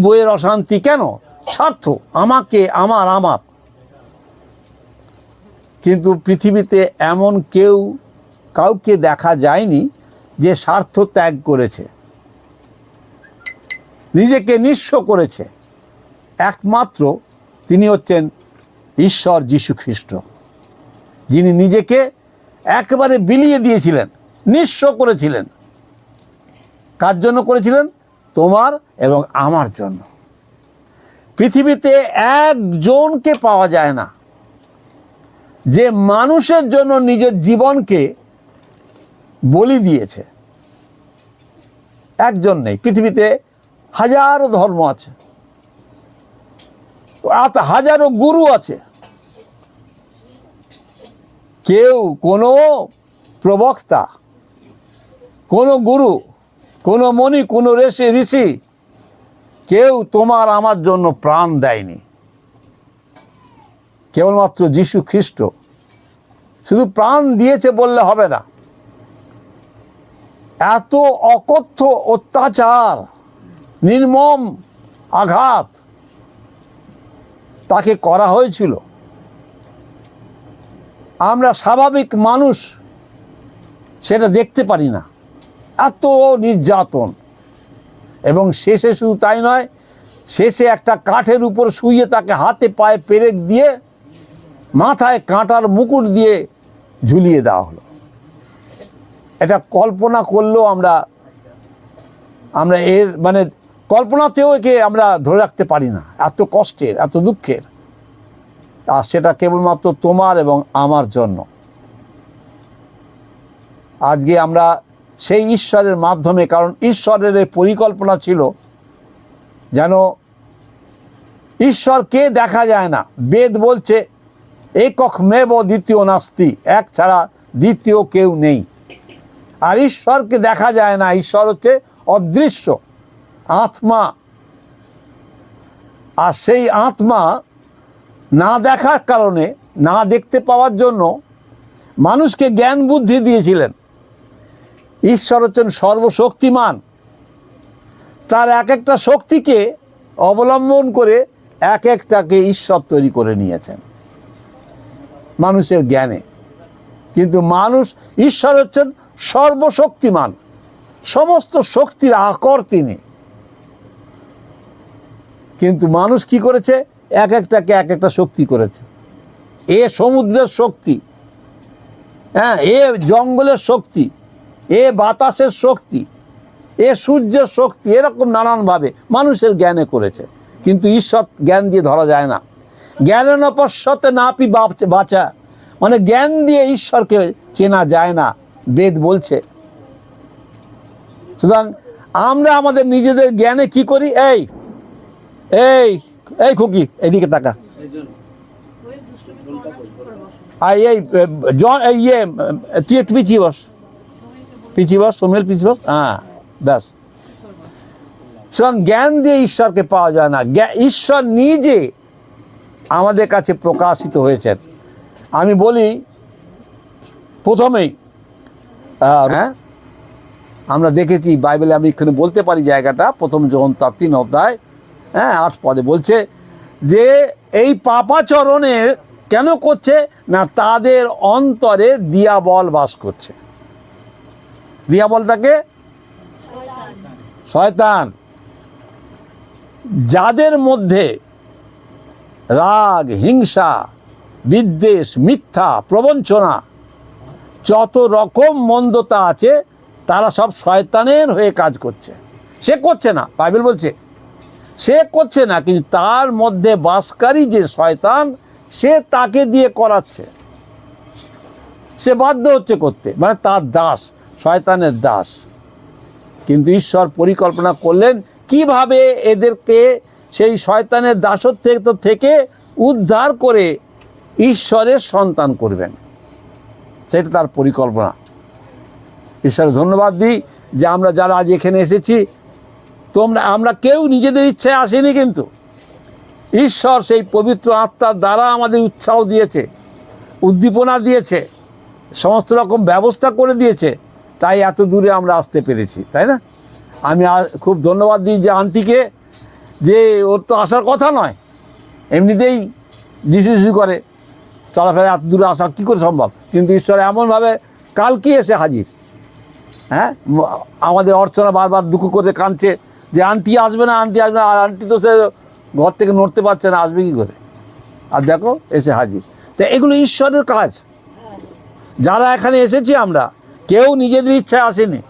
বইয়ের অশান্তি কেন? স্বার্থ, আমাকে, আমার আমার। কিন্তু পৃথিবীতে এমন কেউ কাউকে দেখা যায়নি যে স্বার্থ ত্যাগ করেছে। নিজেকে নিঃস্ব করেছে। একমাত্র তিনি হচ্ছেন ঈশ্বর যীশু খ্রিস্ট। যিনি নিজেকে একেবারে বিলিয়ে দিয়েছিলেন, নিঃস্ব করেছিলেন। কার জন্য করেছিলেন? তোমার এবং আমার জন্য। পৃথিবীতে একজনকে পাওয়া যায় না। যে মানুষের জন্য নিজের জীবনকে বলি দিয়েছে। একজন নেই। পৃথিবীতে হাজারো ধর্ম আছে। হাজারো গুরু আছে। কেউ কোনো প্রবক্তা, কোনো গুরু কোনো মণি, কোনো ঋষি ঋষি, কেউ তোমার আমার জন্য প্রাণ দেয়নি। কেবলমাত্র যীশু খ্রিস্ট। শুধু প্রাণ দিয়েছে বললে হবে না। এত অকথ্য অত্যাচার, নির্মম আঘাত তাকে করা হয়েছিল। আমরা স্বাভাবিক মানুষ, সেটা দেখতে পারি না। এত নির্যাতন। এবং শেষে শুধু তাই নয়, শেষে একটা কাঠের উপর শুয়ে তাকে হাতে পায়ে পেরেক দিয়ে মাথায় কাঁটার মুকুট দিয়ে ঝুলিয়ে দেওয়া হলো। এটা কল্পনা করলেও আমরা আমরা এর মানে কল্পনাতেও একে আমরা ধরে রাখতে পারি না। এত কষ্টের, এত দুঃখের। আর সেটা কেবলমাত্র তোমার এবং আমার জন্য। আজকে আমরা সেই ঈশ্বরের মাধ্যমে, কারণ ঈশ্বরের এই পরিকল্পনা ছিল যেন ঈশ্বরকে দেখা যায় না। বেদ বলছে, একক মেব দ্বিতীয় নাস্তি, এক ছাড়া দ্বিতীয় কেউ নেই। আর ঈশ্বরকে দেখা যায় না, ঈশ্বর হচ্ছে অদৃশ্য, আত্মা। আর সেই আত্মা না দেখার কারণে, না দেখতে পাওয়ার জন্য মানুষকে জ্ঞান বুদ্ধি দিয়েছিলেন। ঈশ্বর হচ্ছেন সর্বশক্তিমান। তার এক একটা শক্তিকে অবলম্বন করে এক একটাকে ঈশ্বর তৈরি করে নিয়েছেন। মানুষের জ্ঞানে। কিন্তু মানুষ ঈশ্বর হচ্ছেন সর্বশক্তিমান। সমস্ত শক্তির আকর তিনি। কিন্তু মানুষ কি করেছে? এক একটাকে এক একটা শক্তি করেছে। এ সমুদ্রের শক্তি। হ্যাঁ এ জঙ্গলের শক্তি। এ বাতাসের শক্তি, এ সূর্যের শক্তি, এরকম নানানভাবে মানুষের জ্ঞানে করেছে। কিন্তু ঈশ্বর জ্ঞান দিয়ে ধরা যায় না। জ্ঞানের অপশ্বতে নাপি বাঁচ- মানে জ্ঞান দিয়ে ঈশ্বরকে চেনা যায় না, বেদ বলছে। সুতরাং আমরা আমাদের নিজেদের জ্ঞানে কি করি? এই এই এই খুকি, এদিকে তাকা। আর এই ইয়ে তুই একটু পিছিয়ে বস। পিছিয়ে বস সোমেল পিছিয়ে বস হ্যাঁ ব্যাস। সুতরাং জ্ঞান দিয়ে ঈশ্বরকে পাওয়া যায় না। ঈশ্বর নিজে আমাদের কাছে প্রকাশিত হয়েছেন। আমি বলি প্রথমেই হ্যাঁ? আমরা দেখেছি বাইবেলে আমি এখানে বলতে পারি জায়গাটা প্রথম যখন তার তিন অধ্যায় হ্যাঁ আট পদে বলছে যে এই পাপাচরণের কেন করছে? না তাদের অন্তরে দিয়াবল বাস করছে। দিয়াবলটাকে শয়তান। যাদের মধ্যে রাগ, হিংসা, বিদ্বেষ, মিথ্যা, প্রবঞ্চনা, যত রকম মন্দতা আছে, তারা সব শয়তানের হয়ে কাজ করছে। সে করছে না, বাইবেল বলছে। সে করছে না, কিন্তু তার মধ্যে বাসকারী যে শয়তান, সে তাকে দিয়ে করাচ্ছে। সে বাধ্য হচ্ছে করতে। মানে তার দাস। শয়তানের দাস। কিন্তু ঈশ্বর পরিকল্পনা করলেন, কীভাবে এদেরকে সেই শয়তানের দাসত্ব থেকে উদ্ধার করে ঈশ্বরের সন্তান করবেন? সেটা তার পরিকল্পনা। ঈশ্বরের ধন্যবাদ দিই যে আমরা যারা আজ এখানে এসেছি, তোমরা, আমরা কেউ নিজেদের ইচ্ছায় আসেনি কিন্তু। ঈশ্বর সেই পবিত্র আত্মার দ্বারা আমাদের উৎসাহ দিয়েছে, উদ্দীপনা দিয়েছে, সমস্ত রকম ব্যবস্থা করে দিয়েছে। তাই এত দূরে আমরা আসতে পেরেছি, তাই না? আমি খুব ধন্যবাদ দিই যে আন্টিকে যে ওর তো আসার কথা নয়, এমনিতেই যিশু যিশু করে, চলাফেরা এত দূরে আসা কী করে সম্ভব? কিন্তু ঈশ্বর এমনভাবে কালকে এসে হাজির হ্যাঁ? আমাদের অর্চনা বারবার দুঃখ করে কাঁদছে যে আন্টি আসবে না, আন্টি আসবে না, আর আন্টি তো সে ঘর থেকে নড়তে পারছে না, আসবে কী করে? আর দেখো, এসে হাজির। তো এগুলো ঈশ্বরের কাজ। যারা এখানে এসেছি আমরা কেউ নিজেদের ইচ্ছায় আসেনি।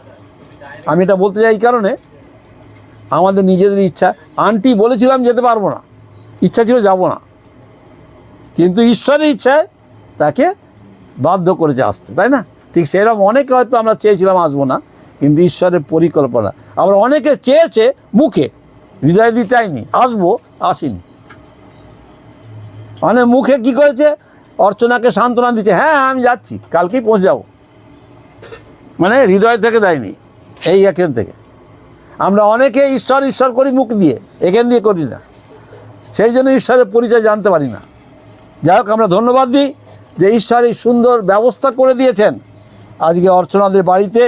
আমি এটা বলতে চাই কারণে, আমাদের নিজেদের ইচ্ছা। আন্টি বলেছিলাম যেতে পারব না। ইচ্ছা ছিল যাব না। কিন্তু ঈশ্বরের ইচ্ছায় তাকে বাধ্য করেছে আসতে, তাই না? ঠিক সেরকম অনেকে হয়তো আমরা চেয়েছিলাম আসব না, কিন্তু ঈশ্বরের পরিকল্পনা। আমরা অনেকে চেয়েছে মুখে, হৃদয় দিয়ে চাইনি, আসব, আসিনি। মানে মুখে কি করেছে? অর্চনাকে সান্ত্বনা দিচ্ছে হ্যাঁ আমি যাচ্ছি, কালকেই পৌঁছে যাব। মানে হৃদয় থেকে দেয়নি। এই এখান থেকে। আমরা অনেকে ঈশ্বর ঈশ্বর করি মুখ দিয়ে, এখান দিয়ে করি না। সেই জন্য ঈশ্বরের পরিচয় জানতে পারি না। যাই হোক, আমরা ধন্যবাদ দিই যে ঈশ্বর এই সুন্দর ব্যবস্থা করে দিয়েছেন। আজকে অর্চনাদের বাড়িতে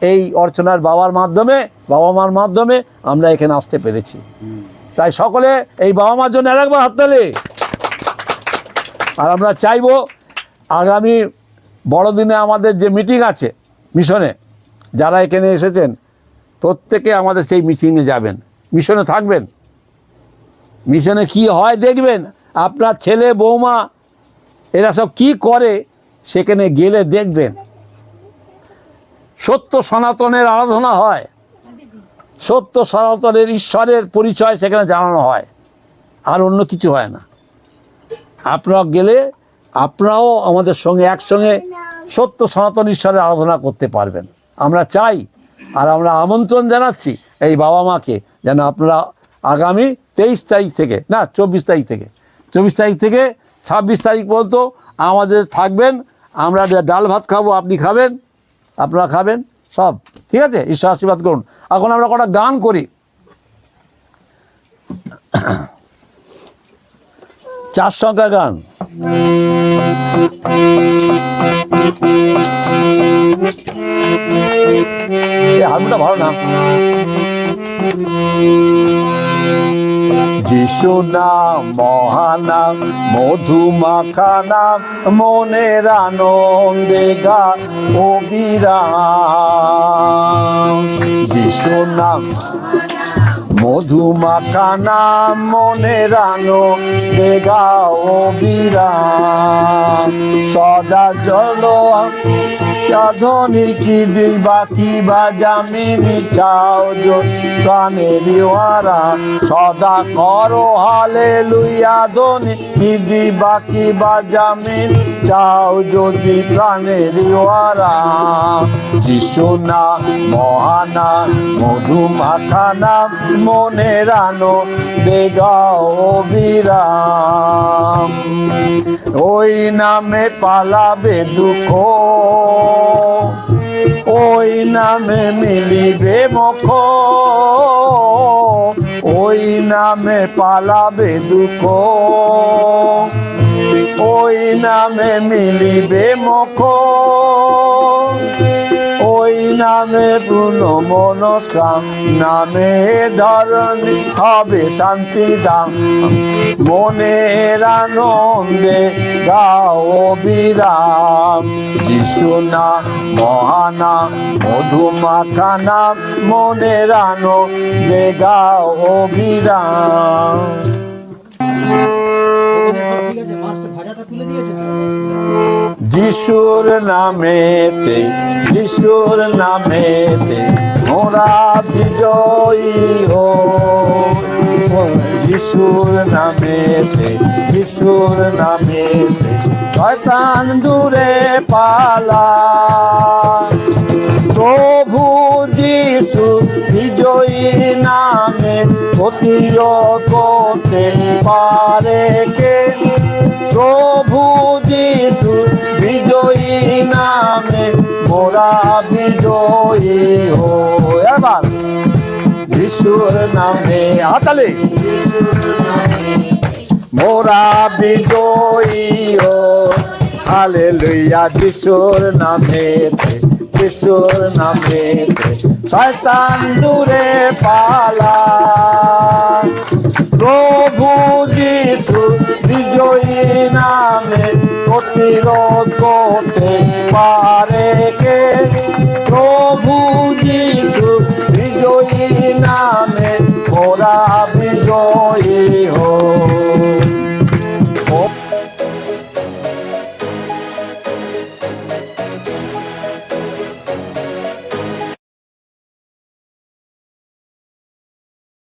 এই অর্চনার বাবার মাধ্যমে, বাবা মার মাধ্যমে আমরা এখানে আসতে পেরেছি। তাই সকলে এই বাবা মার জন্য আরেকবার হাততালি আর আমরা চাইব আগামী বড়দিনে আমাদের যে মিটিং আছে মিশনে যারা এখানে এসেছেন, প্রত্যেকে আমাদের সেই মিটিংয়ে যাবেন। মিশনে থাকবেন। মিশনে কি হয় দেখবেন, আপনার ছেলে, বৌমা, এরা সব কি করে সেখানে গেলে দেখবেন। সত্য সনাতনের আরাধনা হয়। সত্য সনাতনের ঈশ্বরের পরিচয় সেখানে জানানো হয়। আর অন্য কিছু হয় না। আপনারা গেলে, আপনারাও আমাদের সঙ্গে একসঙ্গে সত্য সনাতন ঈশ্বরের আরাধনা করতে পারবেন। আমরা চাই আর আমরা আমন্ত্রণ জানাচ্ছি এই বাবা মাকে যেন আপনারা আগামী তেইশ তারিখ থেকে, না, চব্বিশ তারিখ থেকে, চব্বিশ তারিখ থেকে ছাব্বিশ তারিখ পর্যন্ত আমাদের থাকবেন। আমরা যে ডাল ভাত খাব, আপনি খাবেন, আপনারা খাবেন, সব। ঠিক আছে? ঈশ্বর আশীর্বাদ করুন। এখন আমরা কটা গান করি। চার সংখ্যা গান। এই হারমোনিয়ামটা ভালো না। যিশু নাম মহানাম নাম মনের আনন্দে গা অবিরাম যিশু নাম মধুমাখা নাম মনে আনন্দে গা অবিরাম সদা জল সাধনী কি দিবা কি বা জামিনি চাও প্রাণের ওয়ারা। সদা করো হালে লুইয়া ধনি কি দিবা কি বা জামিন চাও যদি প্রাণের ওয়ারা। যিশু না মহানা মধু মাথা নাম মনে রানো দেগাও বিরাম ওই নামে পালাবে দুঃখ, ওই নামে মিলিবে মুখ, ওই নামে পালাবে দুঃখ, ওই নামে মিলিবে মুখ। নামে পূর্ণ মনস্কাম নামে ধরণ হবে শান্তি দাম। মনের আনন্দে গাও বিরাম। যিশু না মহানা মধুমাখা নাম মনের আনন্দে গাও বিরাম। যিশুর নামেতে যিশুর নামেতে মোরা বিজয়ী হো যিশুর নামেতে যিশুর নামেতে শয়তান দূরে পালা প্রভু বিজয়ী নামে করতে পারে কে? প্রভু যিশু বিজয়ী নামে মোরা বিজয়ী হো এবার যিশুর নামে হাতালে। মোরা বিজয়ী হো হালেলুয়া, যিশুর নামে যিশুর নামে শয়তান দূরে পালা। প্রভু যিশু বিজয়ী নামে প্রতিরোধ করতে পারে কে? প্রভু